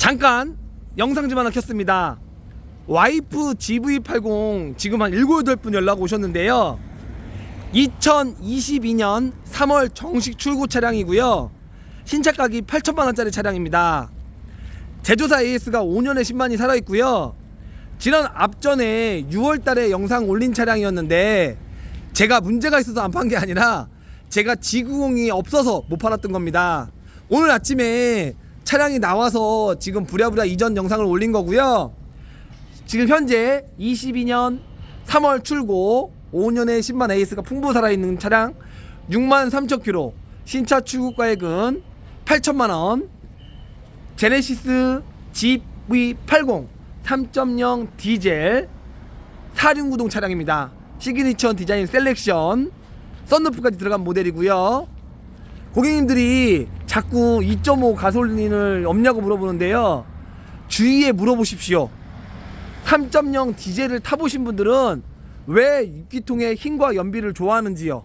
잠깐 영상 좀 하나 켰습니다. 와이프 GV80 지금 한 7, 8분 연락 오셨는데요. 2022년 3월 정식 출고 차량이고요. 신차 가격이 8천만 원짜리 차량입니다. 제조사 AS가 5년에 10만이 살아 있고요. 지난 앞전에 6월 달에 영상 올린 차량이었는데 제가 문제가 있어서 안 판 게 아니라 제가 지구공이 없어서 못 팔았던 겁니다. 오늘 아침에 차량이 나와서 지금 부랴부랴 이전 영상을 올린 거고요. 지금 현재 22년 3월 출고 5년에 10만 AS가 풍부 살아있는 차량 6만 3천 킬로 신차 출고가액은 8천만 원 제네시스 GV80 3.0 디젤 4륜구동 차량입니다 시그니처 디자인 셀렉션 썬루프까지 들어간 모델이고요 고객님들이 자꾸 2.5 가솔린을 없냐고 물어보는데요 주위에 물어보십시오 3.0 디젤을 타보신 분들은 왜 입기통의 힘과 연비를 좋아하는지요.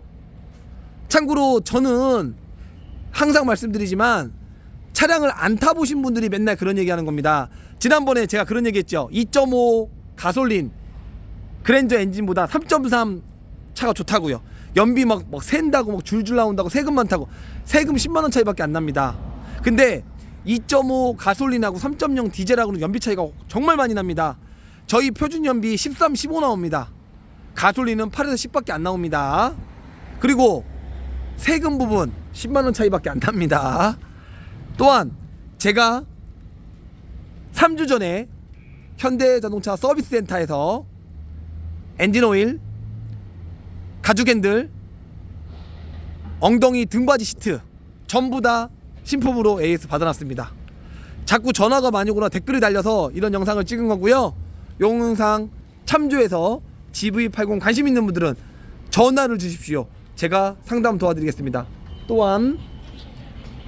참고로 저는 항상 말씀드리지만 차량을 안 타보신 분들이 맨날 그런 얘기 하는 겁니다. 지난번에 제가 그런 얘기 했죠. 2.5 가솔린 그랜저 엔진보다 3.3 차가 좋다고요. 연비 막, 막 샌다고 막 줄줄 나온다고 세금만 타고 세금 10만 원 차이밖에 안 납니다. 근데 2.5 가솔린하고 3.0 디젤하고는 연비 차이가 정말 많이 납니다. 저희 표준 연비 13, 15 나옵니다. 가솔린은 8에서 10밖에 안 나옵니다. 그리고 세금 부분 10만 원 차이밖에 안 납니다. 또한 제가 3주 전에 현대자동차 서비스 센터에서 엔진 오일, 가죽 핸들, 엉덩이 등받이 시트 전부 다 신품으로 AS 받아놨습니다. 자꾸 전화가 많이 오거나 댓글이 달려서 이런 영상을 찍은 거고요. 영상 참조해서 GV80 관심 있는 분들은 전화를 주십시오. 제가 상담 도와드리겠습니다. 또한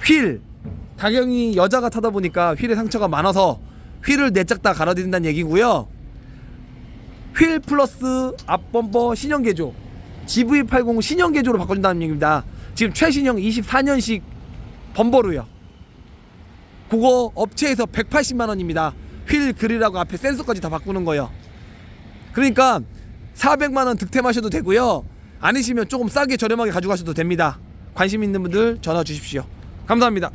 휠 당연히 여자가 타다 보니까 휠에 상처가 많아서 휠을 내짝 다 갈아드린다는 얘기고요. 휠 플러스 앞범퍼 신형 개조 GV80 신형 개조로 바꿔준다는 얘기입니다. 지금 최신형 24년식 범버로요. 그거 업체에서 180만 원입니다. 휠 그릴하고 앞에 센서까지 다 바꾸는 거요. 그러니까 400만 원 득템하셔도 되고요. 아니시면 조금 싸게 저렴하게 가져가셔도 됩니다. 관심 있는 분들 전화 주십시오. 감사합니다.